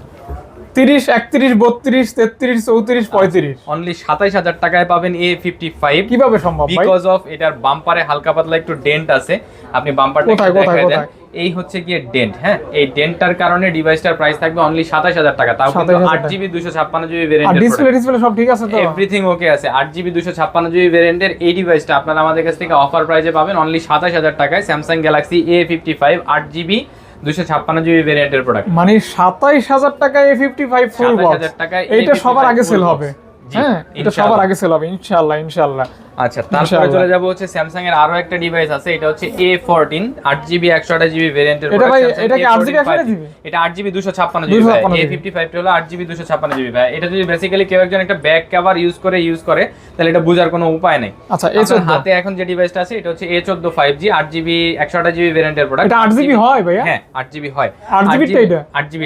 তিরিশ একত্রিশ বত্রিশ তেত্রিশ চৌত্রিশ পঁয়ত্রিশ। অনলি সাতাইশ হাজার টাকায় পাবেন এ ফিফটি ফাইভ কীভাবে সম্ভব ভাই? বিকজ অফ এটার বাম্পারে হালকা পাতলা একটু ডেন্ট আছে। আপনি বাম্পারটা কোথায়, কোথায়, দেখায় দেন। কোথায়? এই হচ্ছে গিয়ে ডেন্ট হ্যাঁ? এই ডেন্টটার কারণে ডিভাইসটার প্রাইস থাকবে অনলি সাতাশ হাজার টাকা। তাও কিন্তু 27,000 আট জিবি দুশো ছাপ্পান্ন জিবি আর ভেরিয়েন্টের ডিসপ্লে ডিসপ্লে সব ঠিক আছে তো? এভরিথিং ওকে আছে। আট জিবি দুশো ছাপ্পান্ন জিবি ভেরিয়েন্টের এই ডিভাইসটা আপনারা আমাদের কাছ থেকে অফার প্রাইসে পাবেন অনলি সাতাশ হাজার টাকায়। Samsung Galaxy A fifty five আট জিবি দুশো ছাপ্পান্ন জিবি ভেরিয়েন্টের প্রোডাক্ট মানে সাতাইশ হাজার টাকায় A fifty five full 27,000 box এইটা A55 সবার আগে সেল হবে। হ্যাঁ এটা সবার আগে সেল হবে ইনশাআল্লাহ ইনশাআল্লাহ। আচ্ছা তারপরে চলে যাব হচ্ছে স্যামসাং এর আরও একটা ডিভাইস আছে এটা হচ্ছে ভাই এটা কি 8GB 128GB এটা টা হলো 8GB 256GB ভাই। এটা যদি বেসিক্যালি কেউ একজন একটা ব্যাক কভার ইউজ করে ইউজ করে তাহলে এটা বোঝার কোনো উপায় নেই। আচ্ছা হাতে এখন যে ডিভাইসটা আছে এটা হচ্ছে A14 5G 8GB 128GB ভেরিয়েন্টের প্রোডাক্ট হয় ভাই হ্যাঁ হয়।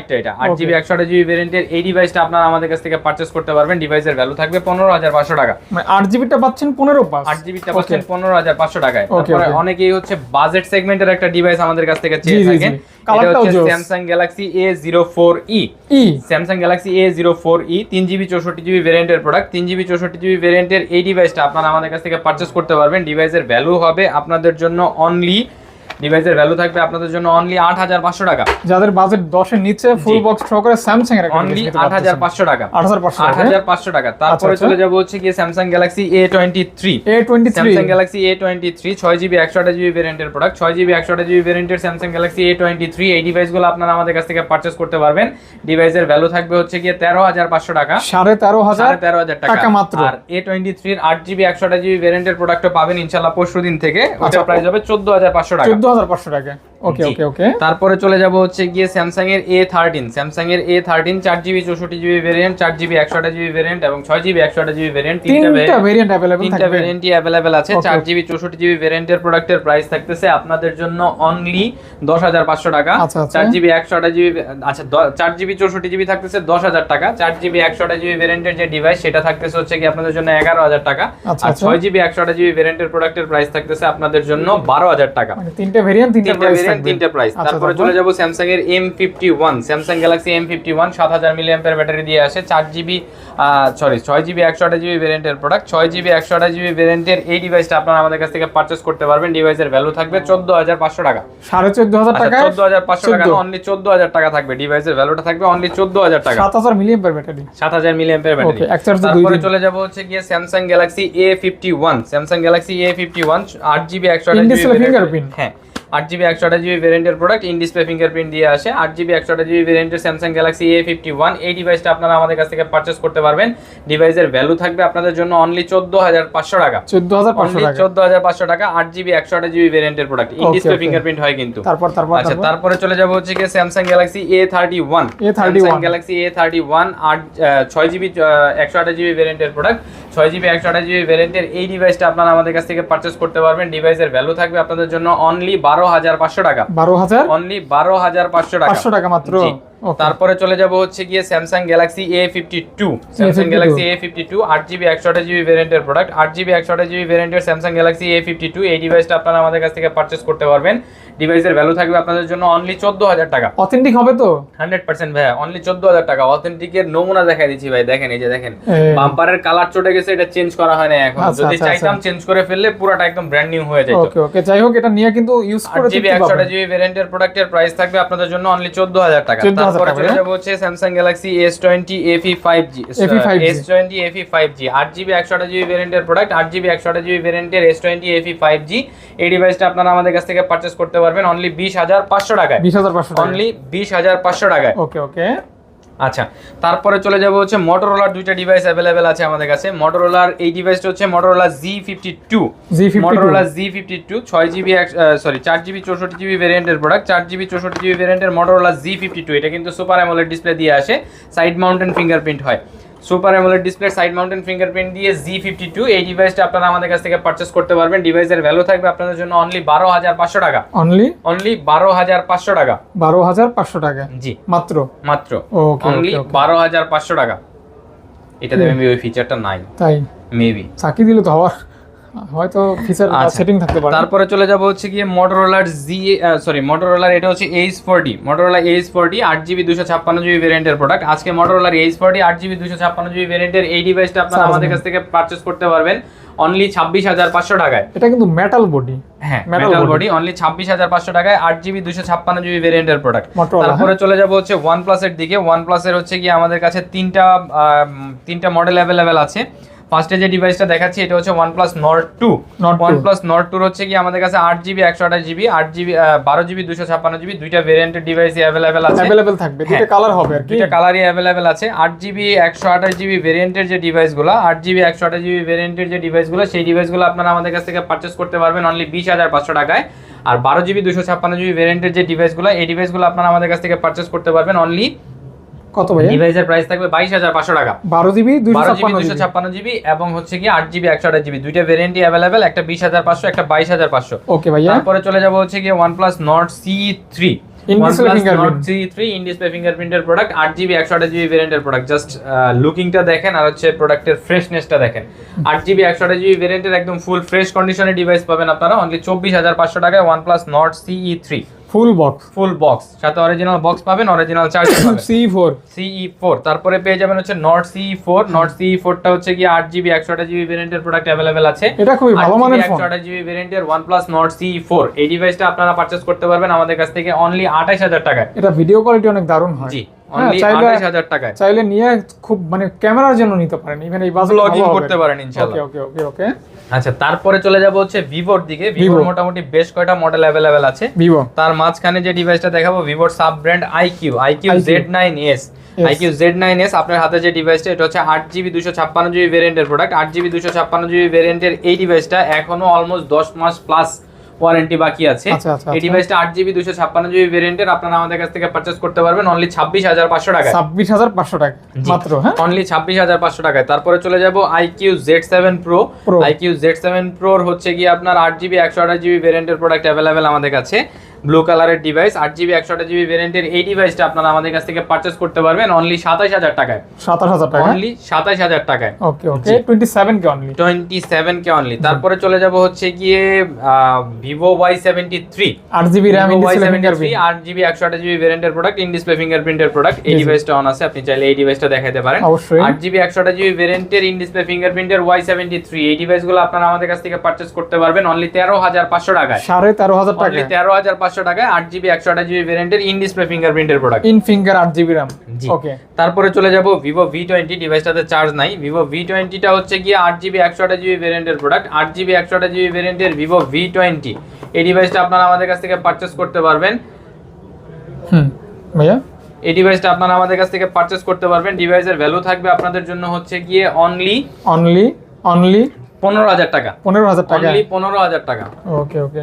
টা এটা? ভেরিয়েন্টের এই ডিভাইসটা আপনারা আমাদের কাছ থেকে পারচেস করতে পারবেন। ডিভাইসের ভ্যালু থাকবে 15500 টাকা। মানে 8GB টা পাচ্ছেন 15 অনেকেই হচ্ছে বাজেট সেগমেন্টের একটা ডিভাইস আমাদের কাছ থেকে চেয়ে থাকেন। এটা এই ডিভাইসটা আপনারা আমাদের কাছ থেকে পারচেস করতে পারবেন। ডিভাইসের ভ্যালু হবে আপনাদের জন্য অনলি ডিভাইসের ভ্যালু থাকবে আপনাদের জন্য অনলি আট হাজার পাঁচশো টাকা। যাদের বাজেট দশের নিচে ফুল। বক্স সহকারে স্যামসাং এর অনলি আট হাজার পাঁচশো টাকা। আট হাজার পাঁচশো আট হাজার পাঁচশো টাকা। তারপরে আচ্ছা। চলে যাব হচ্ছে গিয়ে Samsung Galaxy A twenty three A twenty three Samsung Galaxy A twenty three ছয় জিবি একশো আঠাশ জিবি ভেরিয়েন্টের প্রোডাক্ট ছয় জিবি একশো আঠাশ জিবি ভেরিয়েন্টের Samsung Galaxy A twenty three এই ডিভাইসগুলো আপনারা আমাদের কাছ থেকে পারচেস করতে পারবেন। ডিভাইসের ভ্যালু থাকবে হচ্ছে গিয়ে তেরো হাজার পাঁচশো টাকা। সাড়ে তেরো হাজার সাড়ে তেরো হাজার টাকা। টাকা মাত্র। আর এ টোয়েন্টি থ্রির আট জিবি একশো আঠাশ জিবি ভেরিয়েন্টের প্রোডাক্টও পাবেন ইনশাল্লাহ পরশু দিন থেকে। আচ্ছা। প্রাইস হবে চোদ্দ হাজার পাঁচশো টাকা। টাকা। ওকে ওকে ওকে তারপরে চলে যাব হচ্ছে গিয়ে স্যামসাং এর এ থার্টিন স্যামসাং এর এ থার্টিন চার জিবি চৌষট্টি জিবি ভেরিয়েন্ট চার জিবি একশো আঠাশ জিবি ভেরিয়েন্ট এবং ছয় জিবি একশো আঠাশ জিবি ভেরিয়েন্ট তিনটা তিনটা ভেরিয়েন্ট অ্যাভেলেবল তিনটা ভেরিয়েন্টই অ্যাভেলেবেল আছে। চার জিবি চৌষট্টি জিবি ভেরিয়েন্টের প্রোডাক্টের প্রাইস থাকতেছে আপনাদের জন্য অনলি দশ হাজার পাঁচশো টাকা। আচ্ছা, আচ্ছা। চার জিবি একশো আঠাশ জিবি আচ্ছা চার জিবি চৌষট্টি জিবি থাকতেছে দশ হাজার টাকা। চার জিবি একশো আঠাশ জিবি ভেরিয়েন্টের যে ডিভাইস সেটা থাকতেছে হচ্ছে কি আপনাদের জন্য এগারো হাজার টাকা। আচ্ছা, আর আচ্ছা। ছয় জিবি একশো আঠাশ জিবি ভেরিয়েন্টের প্রোডাক্টের প্রাইস থাকতেছে আপনাদের জন্য বারো হাজার টাকা। মানে তিনটে ভেরিয়েন্ট তিনটা তিনটা প্রাইস তিনটা প্রাইস আচ্ছা, তারপরে চলে যাব স্যামসাং এর M fifty one Samsung Galaxy M fifty one সাত হাজার মিলি অ্যাম্পের ব্যাটারি দিয়ে আসে চার জিবি সরি ছয় জিবি একশো আঠাশ জিবি ভেরিয়েন্টের প্রোডাক্ট ছয় জিবি একশো আঠাশ জিবি ভেরিয়েন্টের এই ডিভাইসটা আপনারা আমাদের কাছ থেকে পারচেস করতে পারবেন। ডিভাইসের ভ্যালু থাকবে চোদ্দ হাজার পাঁচশো টাকা। সাড়ে চোদ্দ হাজার টাকা চোদ্দ হাজার পাঁচশো টাকা অনলি চোদ্দ। হাজার টাকা থাকবে। ডিভাইসের ভ্যালুটা থাকবে অনলি চোদ্দ হাজার টাকা। সাত হাজার মিলিয়ন পার ব্যাটারি সাত হাজার মিলি অ্যাম্পের ব্যাটারি তারপরে চলে যাব হচ্ছে গিয়ে Samsung Galaxy A fifty one Samsung Galaxy A fifty one আট জিবি একশো display হ্যাঁ। আট জিবি একশো আঠাশ জিবি ভেরিয়েন্টের প্রোডাক্ট ইন ডিসপ্লে ফিঙ্গারপ্রিন্ট দিয়ে আসে। আট জিবি একশো আঠাশ জিবি ভেরিয়েন্টের Samsung Galaxy A fifty one এই ডিভাইসটা আপনারা আমাদের কাছ থেকে পারচেস করতে পারবেন। ডিভাইসের ভ্যালু থাকবে আপনাদের জন্য অনলি চোদ্দ হাজার পাঁচশো টাকা। চোদ্দ হাজার পাঁচশো টাকা। চোদ্দ হাজার পাঁচশো টাকা আট জিবি একশো আঠাশ জিবি ভেরিয়েন্টের প্রোডাক্ট ইন ডিসপ্লে. ফিঙ্গারপ্রিন্ট হয় কিন্তু। তারপর তারপর আচ্ছা তারপরে? চলে যাব হচ্ছে গিয়ে Samsung Galaxy A thirty one A31 Galaxy A thirty one আট ছয় জিবি একশো আঠাশ জিবি ভেরিয়েন্টের প্রোডাক্ট ছয় জিবি একশো আঠাশ জিবি ভেরিয়েন্টের এই ডিভাইসটা আপনারা আমাদের কাছ থেকে পারচেস করতে পারবেন। ডিভাইসের ভ্যালু থাকবে আপনাদের জন্য অনলি বারো হাজার পাঁচশো টাকা। বারো হাজার? অনলি বারো হাজার পাঁচশো টাকা। পাঁচশো টাকা মাত্র. তারপরে চলে যাব হচ্ছে গিয়ে Samsung Galaxy A fifty two Samsung A52 Galaxy A fifty two আট জিবি একশো আঠাশ জিবি ভেরিয়েন্টের প্রোডাক্ট আট জিবি একশো আঠাশ জিবি ভেরিয়েন্টের Samsung Galaxy A fifty two এই ডিভাইসটা আপনারা আমাদের কাছ থেকে পারচেস করতে পারবেন। ডিভাইসের ভ্যালু থাকবে আপনাদের জন্য অনলি চোদ্দ হাজার টাকা। অথেন্টিক হবে তো? হান্ড্রেড পার্সেন্ট ভাই অনলি চোদ্দ হাজার টাকা। অথেন্টিকের নমুনা দেখা দিচ্ছি ভাই দেখেন এই যে দেখেন। বাম্পারের কালার চটে গেছে এটা চেঞ্জ করা হয় না এখন। আচ্ছা, যদি আচ্ছা, চাইতাম চেঞ্জ করে ফেললে পুরোটা একদম ব্র্যান্ড নিউ হয়ে যেত ওকে ওকে যাই হোক এটা নিয়ে কিন্তু ইউজ করে জিবি একশো জিবি ভেরিয়েন্টের প্রোডাক্টের প্রাইস থাকবে আপনাদের জন্য অনলি চোদ্দ হাজার টাকা। 14,000 তারপরে চলে হ্যাঁ? হচ্ছে five G FE5G S twenty FE five G আট জিবি একশো জিবি ভেরিয়েন্টের প্রোডাক্ট আট জিবি একশো জিবি ভেরিয়েন্টের S twenty FE five G এই ডিভাইসটা আপনারা আমাদের কাছ থেকে পারচেস করতে পারবেন অনলি বিশ হাজার পাঁচশো টাকায়। বিশ হাজার পাঁচশো টাকা অনলি বিশ হাজার পাঁচশো টাকায়। ওকে ওকে আচ্ছা তারপরে চলে যাব হচ্ছে মোটরোলার দুইটা ডিভাইস অ্যাভেলেবেল আছে আমাদের কাছে। মোটরোলার এই ডিভাইসটা হচ্ছে Motorola G fifty two Z52 Motorola G fifty two ছয় জিবি সরি চার জিবি চৌষট্টি জিবি ভেরিয়েন্টের প্রোডাক্ট চার জিবি চৌষট্টি জিবি ভেরিয়েন্টের মোটরোলা জি ফিফটি টু এটা কিন্তু সুপার অ্যামোলেড ডিসপ্লে দিয়ে আসে সাইড মাউন্টেন ফিঙ্গারপ্রিন্ট হয়। Super AMOLED display side mountain fingerprint দিয়ে জি ফিফটি টু এই ডিভাইসটা আপনারা আমাদের কাছ থেকে পারচেস করতে পারবেন। ডিভাইসের ভ্যালু থাকবে আপনাদের জন্য অনলি বারো হাজার পাঁচশো টাকা। অনলি অনলি বারো হাজার পাঁচশো টাকা। বারো হাজার পাঁচশো টাকা? জি। মাত্র? মাত্র। অনলি বারো হাজার পাঁচশো টাকা। এটাতে মেবি ওই ফিচারটা নাই। তাই? মেবি চাকি দিলে তো হওয়ার। হয়তো ফিচার আচ্ছা। সেটিং থাকতে পারে। তারপরে চলে যাব হচ্ছে গিয়ে মোটরোলার জি সরি মোটরোলার এটা হচ্ছে H forty Motorola H forty আট জিবি দুশো ছাপ্পান্ন জিবি ভেরিয়েন্টের প্রোডাক্ট আজকে মোটরোলার এইচ ফোরটি আট জিবি দুশো ছাপ্পান্ন জিবি ভেরিয়েন্টের এই ডিভাইসটা আপনারা আমাদের কাছ থেকে পারচেস করতে পারবেন অনলি ছাব্বিশ হাজার পাঁচশো টাকায়। এটা কিন্তু মেটাল বডি হ্যাঁ মেটাল বডি অনলি ছাব্বিশ হাজার পাঁচশো টাকায় আট জিবি দুশো ছাপ্পান্ন জিবি ভেরিয়েন্টের প্রোডাক্ট তারপরে চলে যাব হচ্ছে ওয়ান প্লাসের দিকে। ওয়ান প্লাসের হচ্ছে কি আমাদের কাছে তিনটা তিনটা মডেল অ্যাভেলেবেল আছে। ফার্স্টে যে ডিভাইসটা দেখাচ্ছি এটা হচ্ছে one plus Nord two Nord 2 one plus Nord টুর হচ্ছে কি আমাদের কাছে আট জিবি একশো আঠাশ জিবি আট জিবি বারো জিবি দুশো ছাপ্পান্ন জিবি দুইটা ভেরিয়েন্টের ডিভাইসই অ্যাভেলেবেল আছে। অ্যাভেলেবেল থাকবে দুটো হ্যাঁ। কালার হবে আর কি। দুইটা কালারই অ্যাভেলেবেল আছে। আট জিবি একশো আঠাশ জিবি ভেরিয়েন্টের যে ডিভাইসগুলো আট জিবি একশো আঠাশ জিবি ভেরিয়েন্টের যে ডিভাইসগুলো সেই ডিভাইসগুলো আপনারা আমাদের কাছ থেকে পারচেস করতে পারবেন অনলি বিশ হাজার পাঁচশো টাকায়। আর বারো জিবি দুশো ছাপ্পান্ন জিবি ভেরিয়েন্টের যে ডিভাইসগুলো এই ডিভাইসগুলো আপনারা আমাদের কাছ থেকে পারচেস করতে পারবেন অনলি কত ভাইয়া? ডিভাইসের প্রাইস থাকবে বাইশ হাজার পাঁচশো টাকা। বারো জিবি দুইশো বারো জিবি এবং হচ্ছে কি আট জিবি একশো আঠাশ জিবি। দুইটা ভেরিয়েন্টই অ্যাভেলেবেল একটা বিশ হাজার পাঁচশো একটা বাইশ হাজার পাঁচশো। ওকে ভাইয়া। তারপরে চলে যাব হচ্ছে গিয়ে OnePlus Nord C3 In display OnePlus fingerprint. Nord C3 in display ফিঙ্গারপ্রিন্টের product আট জিবি একশো আঠাশ জিবি ভেরিয়েন্টের প্রোডাক্ট জাস্ট লুকিংটা দেখেন আর হচ্ছে প্রোডাক্টের ফ্রেশনেসটা দেখেন। আট জিবি একশো আঠাশ জিবি ভেরিয়েন্টের একদম ফুল ফ্রেশ কন্ডিশনে ডিভাইস পাবেন আপনারা। অনলি চব্বিশ হাজার পাঁচশো টাকায় OnePlus Nord CE3 full box full box সাথে অরিজিনাল বক্স পাবেন অরিজিনাল চার্জার পাবেন। সি ফোর সিই ফোর তারপরে পেয়ে যাবেন হচ্ছে নট সিই ফোর নট সিই ফোরটা হচ্ছে কি আট জিবি একশো আঠাশ জিবি ভেরিয়েন্টের প্রোডাক্ট অ্যাভেলেবেল আছে। এটা খুবই ভালো মানের ফোন একশো আঠাশ জিবি ভেরিয়েন্টের one plus Nord C four এই ডিভাইসটা আপনারা পারচেস করতে পারবেন আমাদের কাছ থেকে অনলি আঠাশ হাজার টাকায়। এটা ভিডিও কোয়ালিটি অনেক দারুণ হয়। জি। হ্যাঁ, চাইলে- টাকায়। নিয়ে খুব মানে ক্যামেরার জন্য নিতে পারেন ইভেন এই ব্লগিং করতে পারেন ইনশাআল্লাহ। ওকে ওকে ওকে আচ্ছা তারপরে চলে যাব হচ্ছে ভিভোর দিকে। ভিভোর মোটামুটি বেশ কয়টা মডেল অ্যাভেলেবেল আছে। ভিভো তার মাঝখানে যে ডিভাইসটা দেখাবো ভিভোর sub brand iQOO iQOO. Z nine S. IQOO Z nine S আপনার হাতে যে ডিভাইসটা এটা হচ্ছে আট জিবি দুশো ছাপ্পান্ন জিবি ভেরিয়েন্টের প্রোডাক্ট আট জিবি দুশো ছাপ্পান্ন জিবি ভেরিয়েন্টের এই ডিভাইসটা এখনও অলমোস্ট দশ মাস প্লাস ওয়ারেন্টি বাকি আছে। আচ্ছা, আচ্ছা, এই আচ্ছা। ডিভাইসটা আট জিবি দুশো ছাপ্পান্ন জিবি ভেরিয়েন্টের আপনারা আমাদের কাছ থেকে পারচেস করতে পারবেন অনলি ছাব্বিশ হাজার পাঁচশো টাকা ছাব্বিশ হাজার পাঁচশো টাকা মাত্র হ্যাঁ? অনলি ছাব্বিশ হাজার পাঁচশো টাকায়। তারপরে চলে যাব iQOO Z seven pro Pro। IQOO Z seven প্রোর হচ্ছে গিয়ে আপনার আট জিবি একশো আঠাশ জিবি ভেরিয়েন্টের প্রোডাক্ট অ্যাভেলেবেল আমাদের কাছে। ব্লু কালারের ডিভাইস আট জিবি একশো আঠাশ জিবি ভেরিয়েন্টের এই ডিভাইসটা আপনারা আমাদের কাছ থেকে পারচেস করতে পারবেন অনলি সাতাশ হাজার টাকায়। সাতাশ হাজার টাকা অনলি সাতাশ হাজার টাকায়। Okay okay twenty seven K only twenty seven K only তারপরে চলে যাব হচ্ছে গিয়ে ভিভো ওয়াই সেভেন্টি থ্রি আট GB RAM in display Y73 fingerprint আট জিবি একশো আঠাশ জিবি ভেরিয়েন্টের প্রোডাক্ট ইন ডিসপ্লে ফিঙ্গারপ্রিন্টের প্রোডাক্ট এই। ডিভাইসটা অন আছে আপনি চাইলে এই ডিভাইসটা দেখাতে পারেন। অবশ্যই। আট জিবি একশো আঠাশ জিবি ভেরিয়েন্টের ইন ডিসপ্লে ফিঙ্গারপ্রিন্টের ওয়াই সেভেন্টি থ্রি এই ডিভাইসগুলো আপনারা আমাদের কাছ থেকে পারচেস করতে পারবেন অনলি তেরো হাজার পাঁচশো টাকায়। সাড়ে তেরো হাজার টাকা তেরো হাজার পাঁচশো টাকায় আট জিবি একশো আঠাশ জিবি ভেরিয়েন্টের ইন ডিসপ্লে ফিঙ্গারপ্রিন্টের প্রোডাক্ট ইন ফিঙ্গার আট জিবি র্যাম ওকে তারপরে চলে যাব ভিভো ভি টোয়েন্টি ডিভাইসটাতে চার্জ নাই। ভিভো ভি টোয়েন্টিটা হচ্ছে গিয়ে আট জিবি একশো আঠাশ জিবি ভেরিয়েন্টের প্রোডাক্ট আট জিবি একশো আঠাশ জিবি ভেরিয়েন্টের ভিভো ভি টোয়েন্টি এই ডিভাইসটা আপনারা আমাদের কাছ থেকে পারচেস করতে পারবেন। হুম। ভাইয়া? এই ডিভাইসটা আপনারা আমাদের কাছ থেকে পারচেস করতে পারবেন। ডিভাইসের ভ্যালু থাকবে আপনাদের জন্য হচ্ছে গিয়ে অনলি অনলি অনলি পনেরো হাজার টাকা। পনেরো হাজার টাকা। অনলি পনেরো হাজার টাকা। ওকে ওকে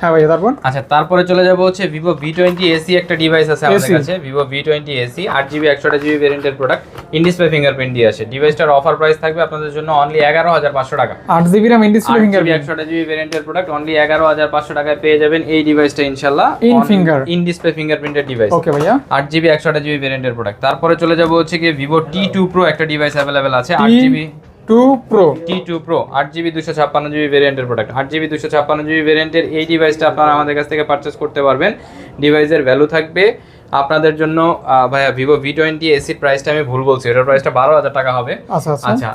হ্যাঁ ভাইয়া তারপর? আচ্ছা তারপরে চলে যাব হচ্ছে ভিভো ভি টোয়েন্টি এসি একটা ডিভাইস আছে আমাদের কাছে ভিভো ভি টোয়েন্টি এসি আট জিবি একশো জিবি ভেরিয়েন্টের প্রোডাক্ট ইন ডিসপ্লে ফিঙ্গারপ্রিন্ট দিয়ে আসে। ডিভাইসটার অফার প্রাইস থাকবে আপনাদের জন্য অনলি এগারো হাজার পাঁচশো টাকা। আট GB RAM in display fingerprint একশো জিবি ভেরিয়েন্টের প্রোডাক্ট অনলি এগারো হাজার পাঁচশো টাকায় পেয়ে যাবেন এই ডিভাইসটা ইনশাল্লাহ। ইন ডিসপ্লে ফিঙ্গারপ্রিন্টের ডিভাইস ওকে ভাইয়া। আট জিবি একশো জিবি ভেরিয়েন্টের প্রোডাক্ট তারপরে চলে যাব হচ্ছে গিয়ে ভিভো টি টু প্রো একটা ডিভাইস অ্যাভেলেবেল আছে আট জিবি টু প্রো টি আট জিবি দুশো ছাপ্পান্ন জিবি ভেরিয়েন্টের প্রোডাক্ট জিবি দুশো ছাপ্পান্ন এই ডিভাইসটা আপনারা আমাদের কাছ থেকে পারচেস করতে পারবেন। ডিভাইসের ভ্যালু থাকবে আপনাদের জন্য ভাইয়া ভিভো ভি টোয়েন্টি এসির প্রাইসটা আমি ভুল বলছি এটার প্রাইসটা বারো হাজার টাকা হবে। আচ্ছা আচ্ছা। আচ্ছা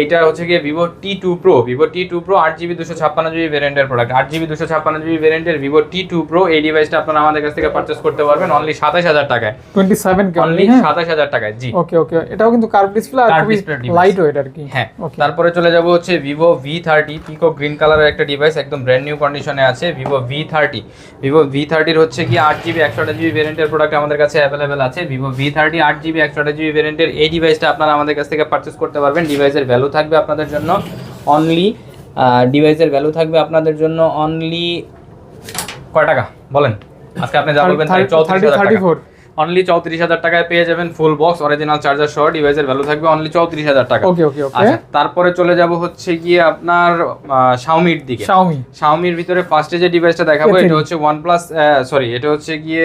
এইটা হচ্ছে গিয়ে Vivo T two pro Vivo T two pro আট জিবি দুশো ছাপ্পান্ন জিবি ভেরিয়েন্টের প্রোডাক্ট আট জিবি দুশো ছাপ্পান্ন জিবি ভেরিয়েন্টের ভিভো টি টু প্রো এই ডিভাইসটা আপনারা আমাদের কাছ থেকে পারচেস করতে পারবেন অনলি সাতাশ হাজার টাকায়। টোয়েন্টি সেভেন অনলি সাতাশ হাজার টাকায় জি। ওকে ওকে এটাও কিন্তু কার্ভ ডিসপ্লে আর লাইট ওয়েট আর কি। হ্যাঁ। তারপরে চলে যাব হচ্ছে Vivo V thirty peacock green কালারের একটা ডিভাইস একদম ব্র্যান্ড নিউ কন্ডিশনে আছে Vivo V thirty Vivo V থার্টির হচ্ছে কি আট জিবি একশো জিবি ভেরিয়েন্টের প্রোডাক্ট আমাদের কাছে অ্যাভেলেবেল আছে। ভিভো ভি থার্টি আট জিবি একশো জিবি ভেরিয়েন্টের এই ডিভাইসটা আপনারা আমাদের কাছ থেকে পারচেস করতে পারবেন। ডিভাইসের ভ্যালু থাকবে আপনাদের জন্য অনলি ডিভাইসের ভ্যালু থাকবে আপনাদের জন্য অনলি কয় টাকা? বলেন। আজকে আপনি যা বলবেন থার্টি ফোর অনলি চৌত্রিশ হাজার টাকায় পেয়ে যাবেন ফুল বক্স অরিজিনাল চার্জার সহ ডিভাইসের ভ্যালু থাকবে অনলি চৌত্রিশ হাজার টাকা। ওকে ওকে আচ্ছা তারপরে চলে যাব হচ্ছে গিয়ে আপনার শাওমির দিকে। শাওমি শাওমির ভিতরে ফার্স্টে যে ডিভাইসটা দেখাবো এটা হচ্ছে OnePlus সরি এটা হচ্ছে গিয়ে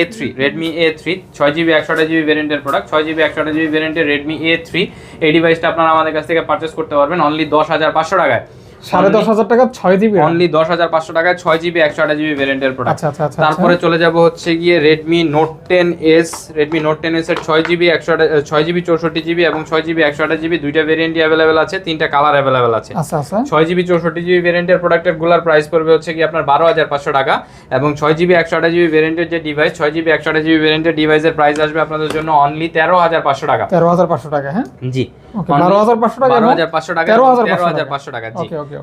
A three Redmi A three ছয় জিবি একশো আটা জিবি ভ্যারিয়েন্টের প্রোডাক্ট ছয় জিবি একশো আটা জিবি ভ্যারিয়েন্টের রেডমি এ থ্রি এই ডিভাইসটা আপনারা আমাদের কাছ থেকে পারচেস করতে পারবেন অনলি দশ হাজার পাঁচশো টাকায়। সাড়ে দশ হাজার টাকা ছয় জিবি অনলি দশ হাজার পাঁচশো টাকায় ছয় জিবি একশো জিবি ভ্যারিয়েন্টের প্রোডাক্ট আচ্ছা আচ্ছা আচ্ছা তারপরে চলে যাব হচ্ছে গিয়ে Redmi Note ten S Redmi Note ten S এর ছয় জিবি একশো ছয় জিবি চৌষট্টি জিবি এবং ছয় জিবি একশো জিবি দুইটা ভেরিয়েন্টই অ্যাভেলেবেল আছে তিনটা কালার অ্যাভেলেবেল আছে। ছয় জিবি চৌষট্টি জিবি ভেরিয়েন্টের প্রোডাক্টেরগুলার প্রাইস পড়বে হচ্ছে কি আপনার বারো হাজার পাঁচশো টাকা এবং ছয় জিবি একশো আঠাশ জিবি ভেরিয়েন্টের যে ডিভাইস ছয় জিবি একশো আঠাশ জিবি ভেরিয়েন্টের ডিভাইসের প্রাইস আসবে আপনাদের জন্য অনলি তেরো হাজার পাঁচশো টাকা। তেরো হাজার পাঁচশো টাকা হ্যাঁ? জি।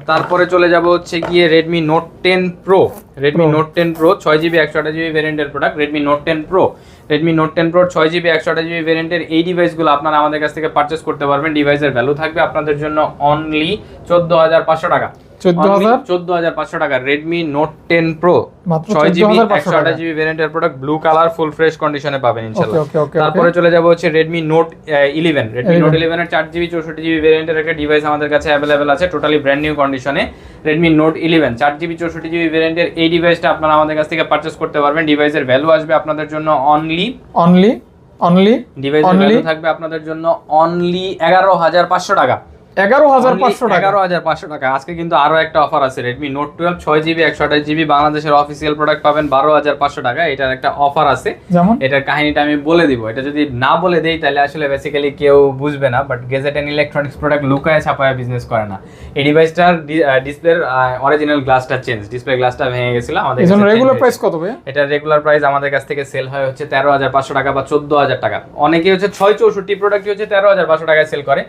তারপরে চলে যাব হচ্ছে গিয়ে Redmi Note ten pro Redmi Note ten pro ছয় জিবি একশো আঠাশ জিবি ভেরিয়েন্টের product Redmi Note ten pro Redmi Note ten pro ছয় জিবি একশো আঠাশ জিবি ভেরিয়েন্টের এই ডিভাইসগুলো আপনারা আমাদের কাছ থেকে পারচেস করতে পারবেন। ডিভাইসের ভ্যালু থাকবে আপনাদের জন্য অনলি চোদ্দ হাজার পাঁচশো টাকা। চোদ্দ হাজার? চোদ্দ হাজার পাঁচশো টাকা। জিবি 14,500 একশো টাকা। আঠাশ জিবি ভেরিয়েন্টের product blue colour full fresh কন্ডিশনে পাবেন তারপরে চলে যাব হচ্ছে Redmi Note eleven Redmi 11 Note ইলেভেনের চার জিবি চৌষট্টি জিবি ভেরিয়েন্টের একটা ডিভাইস আমাদের কাছে অ্যাভেলেবেল আছে টোটালি ব্র্যান্ড নিউ কন্ডিশনে রেডমি নোট ইলেভেন চার জিবি চৌষট্টি জিবি ভেরিয়েন্টের এই ডিভাইসটা আপনারা আমাদের কাছ থেকে পারচেস করতে পারবেন। ডিভাইসের ভ্যালু আসবে আপনাদের জন্য অনলি অনলি অনলি ডিভাইসের ভ্যালু থাকবে আপনাদের জন্য অনলি এগারো হাজার পাঁচশো টাকা। এগারো হাজার পাঁচশো টাকা। এগারো হাজার পাঁচশো টাকা। আজকে কিন্তু আরও একটা অফার আছে রেডমি নোট টুয়েলভ ছয় জিবি একশো আঠাশ জিবি বাংলাদেশের অফিসিয়াল প্রোডাক্ট পাবেন বারো হাজার পাঁচশো টাকা। এটার একটা অফার আছে। যেমন? এটার কাহিনীটা আমি বলে দিব। এটা যদি না বলে দেই তাহলে আসলে বেসিক্যালি কেউ বুঝবে না but gadget and electronics product লুকায় ছাপায় বিজনেস করে না। এই ডিভাইসটার ডিসপ্লের অরিজিনাল গ্লাসটা চেঞ্জ ডিসপ্লে গ্লাসটা ভেঙে গেছিল আমাদের রেগুলার প্রাইস কত ভাই এটার রেগুলার প্রাইস আমাদের কাছ থেকে সেল হয় হচ্ছে তেরো হাজার পাঁচশো টাকা বা চোদ্দ হাজার টাকা। অনেকে হচ্ছে ছয় চৌষট্টি প্রোডাক্ট হচ্ছে তেরো হাজার পাঁচশো টাকায় সেল করে।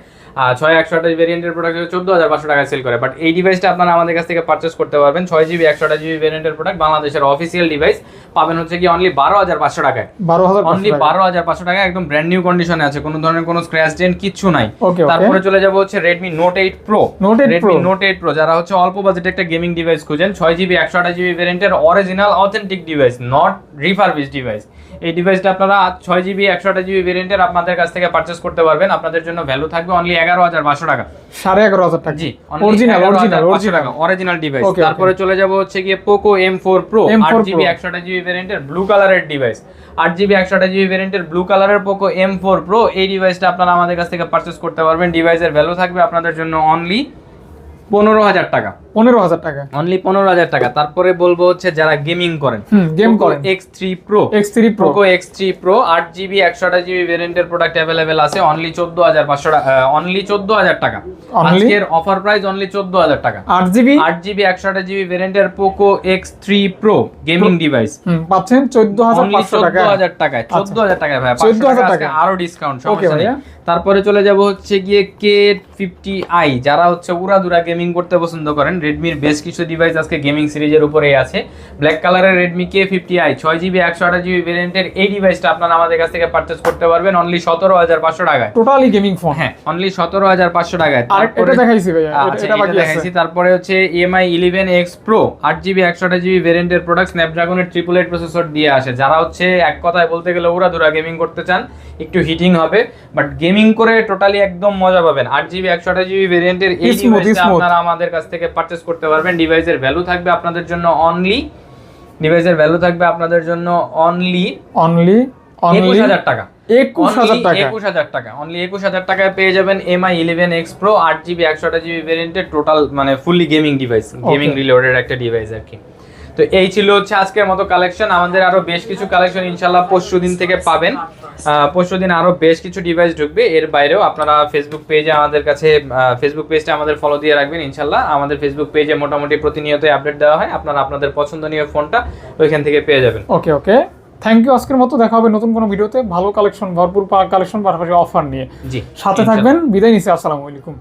ছয় একশো আঠাশ ভেরিয়েন্টের প্রোডাক্ট চোদ্দ হাজার পাঁচশো টাকায় সেল করে। বাট এই ডিভাইসটা আপনারা আমাদের কাছ থেকে পারচেস করতে পারবেন। ছয় জিবি একশো আঠাশ জিবি ভেরিয়েন্টের প্রোডাক্ট বাংলাদেশের অফিসিয়াল ডিভাইস পাবেন হচ্ছে কি অনলি বারো হাজার পাঁচশো টাকায়। বারো হাজার অনলি বারো হাজার পাঁচশো টাকা একদম ব্র্যান্ড নিউ কন্ডিশনে আছে। কোনো ধরনের কোনো স্ক্র্যাচ ডেন্ট কিচ্ছু নাই। তারপরে চলে যাব হচ্ছে Redmi Note eight pro Note 8 Redmi Note eight pro যারা হচ্ছে অল্প বাজেটে একটা গেমিং ডিভাইস খুঁজেন ছয় জিবি একশো আঠাশ GB ভ্যারিয়েন্টের original authentic device not refurbish device এই ডিভাইসটা আপনারা ছয় জিবি একশো আঠাশ জিবি ভেরিয়েন্টের আপনাদের কাছ থেকে পারচেস করতে পারবেন। আপনাদের জন্য ভ্যালু থাকবে অনলি এগারো হাজার পাঁচশো টাকা। সাড়ে এগারো হাজার টাকা। জি original original original original device তারপরে চলে যাব হচ্ছে গিয়ে পোকো এম ফোর প্রো আট জিবি। একশো জিবি ভ্যারিয়েন্টের ব্লু কালারের ডিভাইস আট জিবি একশো আঠাশ জিবি ভেরিয়েন্টের ব্লু কালারের পোকো এম ফোর প্রো এই ডিভাইসটা আপনারা আমাদের কাছ থেকে পারচেস করতে পারবেন। ডিভাইসের ভ্যালু থাকবে আপনাদের জন্য অনলি পনেরো হাজার টাকা। পনেরো হাজার টাকা। অনলি পনেরো হাজার টাকা। তারপরে বলব হচ্ছে যারা গেমিং করেন। গেম করেন। X three Pro X three Pro X three Pro আট জিবি একশো আঠাশ জিবি ভ্যারিয়েন্টের প্রোডাক্ট অ্যাভেলেবেল আছে। অনলি চোদ্দ হাজার পাঁচশো টাকা অনলি চোদ্দ হাজার টাকা। আজকের অফার প্রাইস অনলি চোদ্দ হাজার টাকা। আট জিবি আট জিবি একশো আঠাশ GB ভ্যারিয়েন্টের Poco X three pro gaming device পাচ্ছেন চোদ্দ হাজার পাঁচশো টাকা। হাজার টাকায় চোদ্দ হাজার টাকায় ভাই 14,000 টাকা টাকা। আরও ডিসকাউন্ট Okay, সমস্যা নেই। তারপরে চলে যাব হচ্ছে গিয়ে কে ফিফটি আই যারা হচ্ছে উড়াদুরা গেমিং করতে পছন্দ করেন রেডমির বেশ কিছু ডিভাইস আজকে গেমিং সিরিজের উপরেই আছে। ব্ল্যাক কালারের রেডমি কে ফিফটি আই ছয় জিবি একশো আঠাশ জিবি এই ডিভাইসটা আপনারা আমাদের কাছ থেকে পারচেস করতে পারবেন অনলি সতেরো হাজার পাঁচশো টাকায়। টোটালি গেমিং ফোন হ্যাঁ অনলি সতেরো হাজার পাঁচশো টাকায়। তারপরে- দেখাইছি আচ্ছা, দেখাইছি। তারপরে হচ্ছে এমআই ইলেভেন এক্স প্রো আট জিবি একশো আঠাশ জিবি ভ্যারিয়েন্টের প্রোডাক্ট স্ন্যাপড্রাগনের ট্রিপল এইট প্রসেসর দিয়ে আসে। যারা হচ্ছে এক কথায় বলতে গেলে ওরা দুরা গেমিং করতে চান একটু হিটিং হবে। বাট গেমিং করে টোটালি একদম মজা পাবেন। আট জিবি একশো আঠাশ জিবি ভ্যারিয়েন্টের এই ডিভাইসটা আপনারা আমাদের কাছ থেকে পারচেস করতে পারবেন। ডিভাইসের ভ্যালু থাকবে আপনাদের জন্য অনলি ডিভাইসের ভ্যালু থাকবে আপনাদের জন্য অনলি অনলি একুশ হাজার টাকা। একুশ হাজার টাকা। একুশ হাজার টাকা। অনলি একুশ হাজার টাকায় পেয়ে যাবেন এমআই ইলেভেন এক্স প্রো আট জিবি একশো আঠাশ জিবি ভেরিয়েন্টের টোটাল মানে fully gaming device gaming related একটা ডিভাইস আর কি। তো এই ছিল হচ্ছে আজকের মতো কালেকশন আমাদের আরও বেশ কিছু কালেকশন ইনশাল্লাহ পরশু দিন থেকে পাবেন। পরশু দিন আরও বেশ কিছু ডিভাইস ঢুকবে। এর বাইরেও আপনারা ফেসবুক পেজে আমাদের কাছে ফেসবুক পেজটা আমাদের ফলো দিয়ে রাখবেন ইনশাল্লাহ আমাদের ফেসবুক পেজে মোটামুটি প্রতিনিয়তই আপডেট দেওয়া হয়। আপনারা আপনাদের পছন্দনীয় ফোনটা ওইখান থেকে পেয়ে যাবেন। ওকে ওকে থ্যাংক ইউ আজকের মতো। দেখা হবে নতুন কোনো ভিডিওতে। ভালো কালেকশন ভরপুর কালেকশন পাশাপাশি অফার নিয়ে। জি সাথে থাকবেন। বিদায় নিচ্ছি। আসসালামু আলাইকুম।